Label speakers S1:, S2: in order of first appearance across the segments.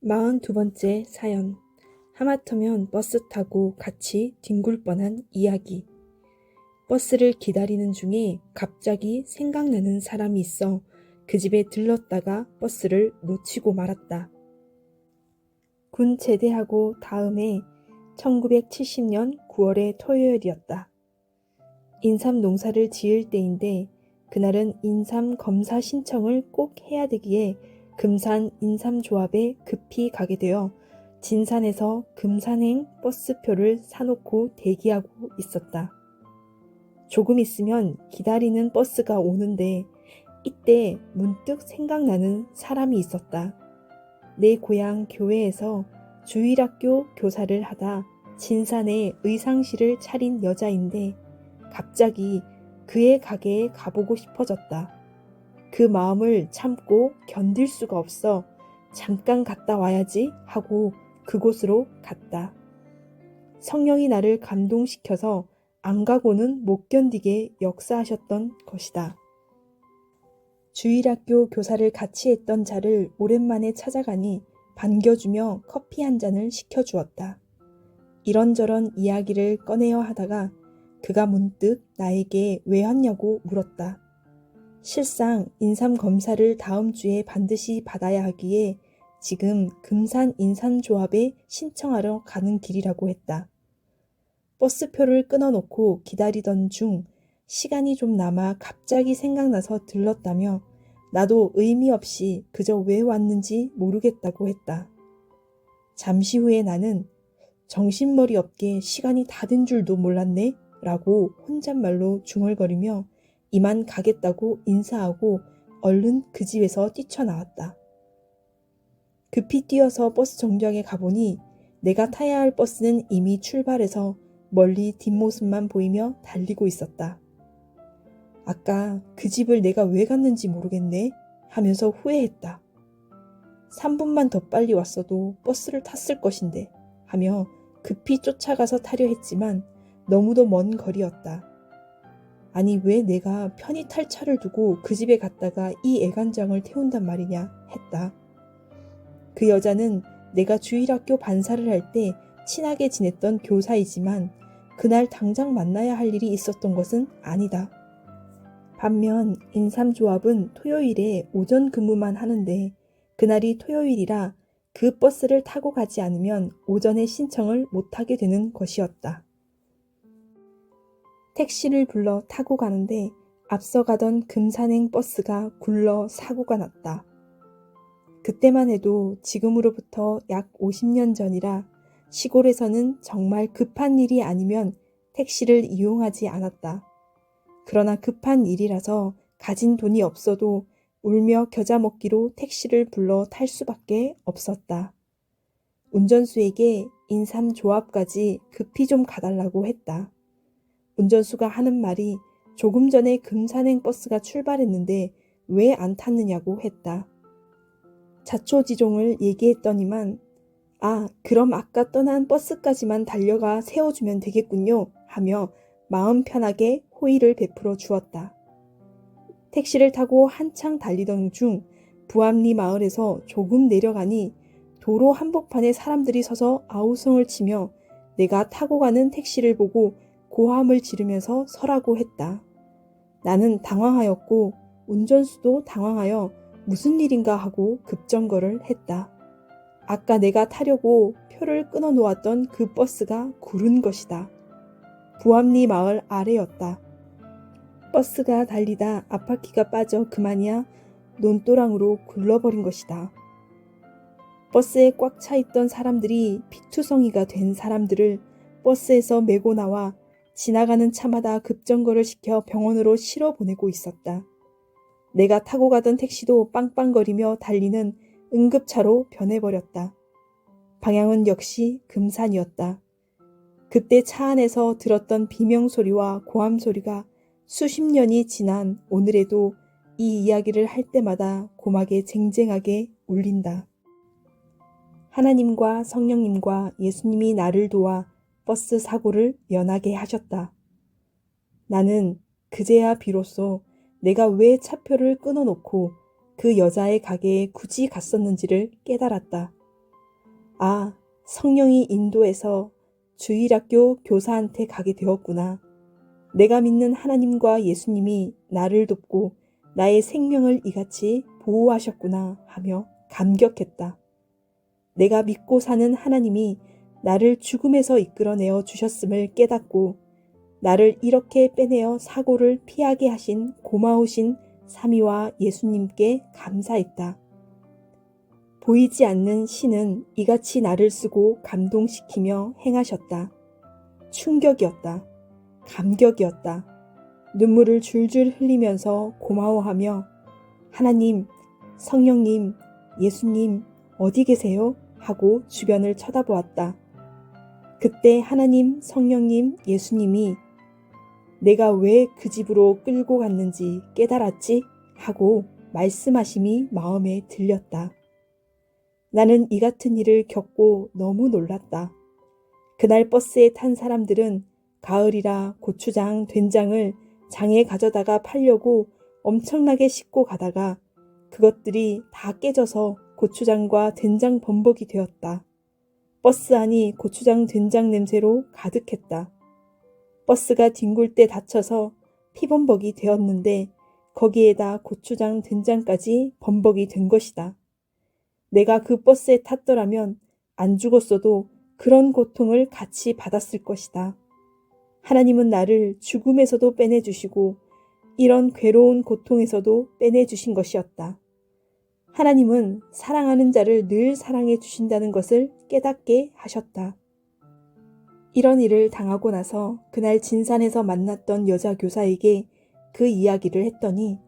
S1: 마흔두 번째 사연. 하마터면 버스 타고 같이 뒹굴 뻔한 이야기. 버스를 기다리는 중에 갑자기 생각나는 사람이 있어 그 집에 들렀다가 버스를 놓치고 말았다. 군 제대하고 다음해 1970년 9월의 토요일이었다. 인삼 농사를 지을 때인데 그날은 인삼 검사 신청을 꼭 해야 되기에 금산 인삼조합에 급히 가게 되어 진산에서 금산행 버스표를 사놓고 대기하고 있었다. 조금 있으면 기다리는 버스가 오는데 이때 문득 생각나는 사람이 있었다. 내 고향 교회에서 주일학교 교사를 하다 진산에 의상실을 차린 여자인데 갑자기 그의 가게에 가보고 싶어졌다. 그 마음을 참고 견딜 수가 없어 잠깐 갔다 와야지 하고 그곳으로 갔다. 성령이 나를 감동시켜서 안 가고는 못 견디게 역사하셨던 것이다. 주일학교 교사를 같이 했던 자를 오랜만에 찾아가니 반겨주며 커피 한 잔을 시켜주었다. 이런저런 이야기를 꺼내어 하다가 그가 문득 나에게 왜 왔냐고 물었다. 실상 인삼 검사를 다음 주에 반드시 받아야 하기에 지금 금산 인삼조합에 신청하러 가는 길이라고 했다. 버스표를 끊어놓고 기다리던 중 시간이 좀 남아 갑자기 생각나서 들렀다며 나도 의미 없이 그저 왜 왔는지 모르겠다고 했다. 잠시 후에 나는 정신머리 없게 시간이 다 된 줄도 몰랐네 라고 혼잣말로 중얼거리며 이만 가겠다고 인사하고 얼른 그 집에서 뛰쳐나왔다. 급히 뛰어서 버스 정류장에 가보니 내가 타야 할 버스는 이미 출발해서 멀리 뒷모습만 보이며 달리고 있었다. 아까 그 집을 내가 왜 갔는지 모르겠네 하면서 후회했다. 3분만 더 빨리 왔어도 버스를 탔을 것인데 하며 급히 쫓아가서 타려 했지만 너무도 먼 거리였다. 아니 왜 내가 편히 탈 차를 두고 그 집에 갔다가 이 애간장을 태운단 말이냐 했다. 그 여자는 내가 주일학교 반사를 할 때 친하게 지냈던 교사이지만 그날 당장 만나야 할 일이 있었던 것은 아니다. 반면 인삼조합은 토요일에 오전 근무만 하는데 그날이 토요일이라 그 버스를 타고 가지 않으면 오전에 신청을 못하게 되는 것이었다. 택시를 불러 타고 가는데 앞서 가던 금산행 버스가 굴러 사고가 났다. 그때만 해도 지금으로부터 약 50년 전이라 시골에서는 정말 급한 일이 아니면 택시를 이용하지 않았다. 그러나 급한 일이라서 가진 돈이 없어도 울며 겨자 먹기로 택시를 불러 탈 수밖에 없었다. 운전수에게 인삼 조합까지 급히 좀 가달라고 했다. 운전수가 하는 말이 조금 전에 금산행 버스가 출발했는데 왜 안 탔느냐고 했다. 자초지종을 얘기했더니만 아, 그럼 아까 떠난 버스까지만 달려가 세워주면 되겠군요. 하며 마음 편하게 호의를 베풀어 주었다. 택시를 타고 한창 달리던 중 부암리 마을에서 조금 내려가니 도로 한복판에 사람들이 서서 아우성을 치며 내가 타고 가는 택시를 보고 고함을 지르면서 서라고 했다. 나는 당황하였고 운전수도 당황하여 무슨 일인가 하고 급정거를 했다. 아까 내가 타려고 표를 끊어 놓았던 그 버스가 구른 것이다. 부암리 마을 아래였다. 버스가 달리다 앞바퀴가 빠져 그만이야 논도랑으로 굴러버린 것이다. 버스에 꽉 차 있던 사람들이 피투성이가 된 사람들을 버스에서 메고 나와 지나가는 차마다 급정거를 시켜 병원으로 실어 보내고 있었다. 내가 타고 가던 택시도 빵빵거리며 달리는 응급차로 변해버렸다. 방향은 역시 금산이었다. 그때 차 안에서 들었던 비명소리와 고함소리가 수십 년이 지난 오늘에도 이 이야기를 할 때마다 고막에 쟁쟁하게 울린다. 하나님과 성령님과 예수님이 나를 도와 버스 사고를 면하게 하셨다. 나는 그제야 비로소 내가 왜 차표를 끊어놓고 그 여자의 가게에 굳이 갔었는지를 깨달았다. 아, 성령이 인도해서 주일학교 교사한테 가게 되었구나. 내가 믿는 하나님과 예수님이 나를 돕고 나의 생명을 이같이 보호하셨구나 하며 감격했다. 내가 믿고 사는 하나님이 나를 죽음에서 이끌어내어 주셨음을 깨닫고 나를 이렇게 빼내어 사고를 피하게 하신 고마우신 삼위와 예수님께 감사했다. 보이지 않는 신은 이같이 나를 쓰고 감동시키며 행하셨다. 충격이었다. 감격이었다. 눈물을 줄줄 흘리면서 고마워하며 하나님, 성령님, 예수님, 어디 계세요? 하고 주변을 쳐다보았다. 그때 하나님, 성령님, 예수님이 내가 왜 그 집으로 끌고 갔는지 깨달았지? 하고 말씀하심이 마음에 들렸다. 나는 이 같은 일을 겪고 너무 놀랐다. 그날 버스에 탄 사람들은 가을이라 고추장, 된장을 장에 가져다가 팔려고 엄청나게 싣고 가다가 그것들이 다 깨져서 고추장과 된장 범벅이 되었다. 버스 안이 고추장 된장 냄새로 가득했다. 버스가 뒹굴 때 다쳐서 피범벅이 되었는데 거기에다 고추장 된장까지 범벅이 된 것이다. 내가 그 버스에 탔더라면 안 죽었어도 그런 고통을 같이 받았을 것이다. 하나님은 나를 죽음에서도 빼내주시고 이런 괴로운 고통에서도 빼내주신 것이었다. 하나님은 사랑하는 자를 늘 사랑해 주신다는 것을 깨닫게 하셨다. 이런 일을 당하고 나서 그날 진산에서 만났던 여자 교사에게 그 이야기를 했더니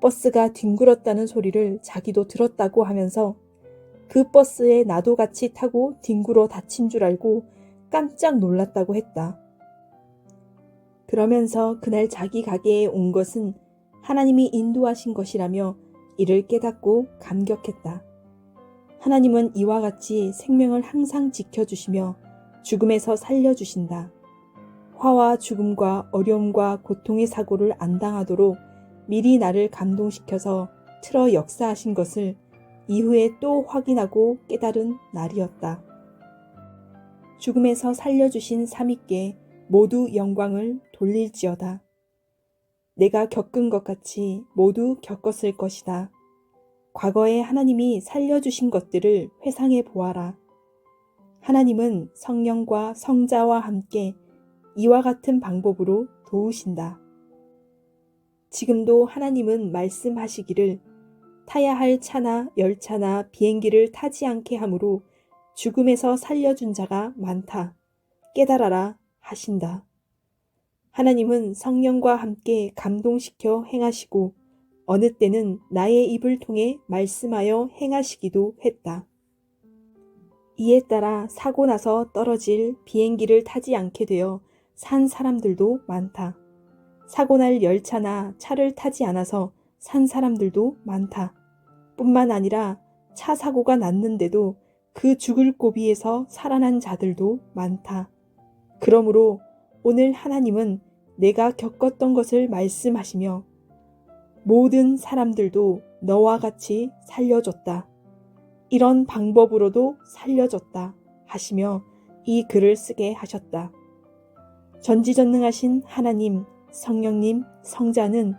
S1: 버스가 뒹굴었다는 소리를 자기도 들었다고 하면서 그 버스에 나도 같이 타고 뒹굴어 다친 줄 알고 깜짝 놀랐다고 했다. 그러면서 그날 자기 가게에 온 것은 하나님이 인도하신 것이라며 이를 깨닫고 감격했다. 하나님은 이와 같이 생명을 항상 지켜주시며 죽음에서 살려주신다. 화와 죽음과 어려움과 고통의 사고를 안 당하도록 미리 나를 감동시켜서 틀어 역사하신 것을 이후에 또 확인하고 깨달은 날이었다. 죽음에서 살려주신 삼위께 모두 영광을 돌릴지어다. 내가 겪은 것 같이 모두 겪었을 것이다. 과거에 하나님이 살려주신 것들을 회상해 보아라. 하나님은 성령과 성자와 함께 이와 같은 방법으로 도우신다. 지금도 하나님은 말씀하시기를 타야 할 차나 열차나 비행기를 타지 않게 하므로 죽음에서 살려준 자가 많다. 깨달아라 하신다. 하나님은 성령과 함께 감동시켜 행하시고 어느 때는 나의 입을 통해 말씀하여 행하시기도 했다. 이에 따라 사고 나서 떨어질 비행기를 타지 않게 되어 산 사람들도 많다. 사고 날 열차나 차를 타지 않아서 산 사람들도 많다. 뿐만 아니라 차 사고가 났는데도 그 죽을 고비에서 살아난 자들도 많다. 그러므로 오늘 하나님은 내가 겪었던 것을 말씀하시며 모든 사람들도 너와 같이 살려줬다. 이런 방법으로도 살려줬다. 하시며 이 글을 쓰게 하셨다. 전지전능하신 하나님, 성령님, 성자는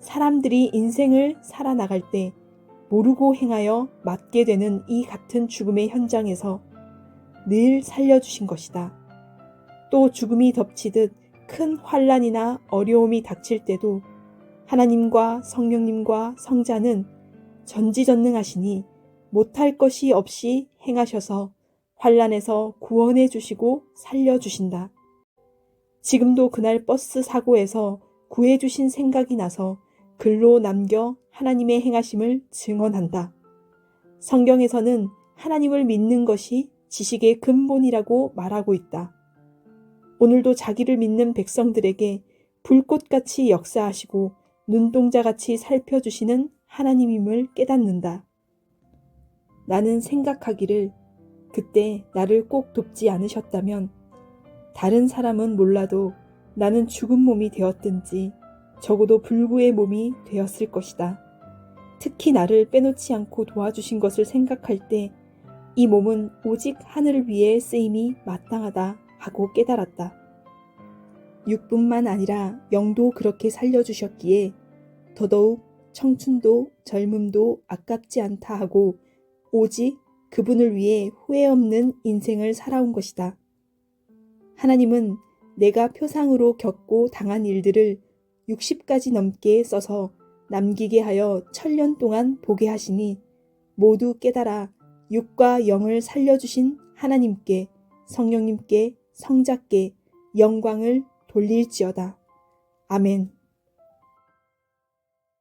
S1: 사람들이 인생을 살아나갈 때 모르고 행하여 맞게 되는 이 같은 죽음의 현장에서 늘 살려주신 것이다. 또 죽음이 덮치듯 큰 환란이나 어려움이 닥칠 때도 하나님과 성령님과 성자는 전지전능하시니 못할 것이 없이 행하셔서 환란에서 구원해 주시고 살려 주신다. 지금도 그날 버스 사고에서 구해 주신 생각이 나서 글로 남겨 하나님의 행하심을 증언한다. 성경에서는 하나님을 믿는 것이 지식의 근본이라고 말하고 있다. 오늘도 자기를 믿는 백성들에게 불꽃같이 역사하시고 눈동자같이 살펴주시는 하나님임을 깨닫는다. 나는 생각하기를 그때 나를 꼭 돕지 않으셨다면 다른 사람은 몰라도 나는 죽은 몸이 되었든지 적어도 불구의 몸이 되었을 것이다. 특히 나를 빼놓지 않고 도와주신 것을 생각할 때 이 몸은 오직 하늘을 위해 쓰임이 마땅하다 하고 깨달았다. 육뿐만 아니라 영도 그렇게 살려주셨기에 더더욱 청춘도 젊음도 아깝지 않다 하고 오직 그분을 위해 후회 없는 인생을 살아온 것이다. 하나님은 내가 표상으로 겪고 당한 일들을 60가지 넘게 써서 남기게 하여 천년 동안 보게 하시니 모두 깨달아 육과 영을 살려주신 하나님께 성령님께 성자께 영광을 돌릴지어다. 아멘.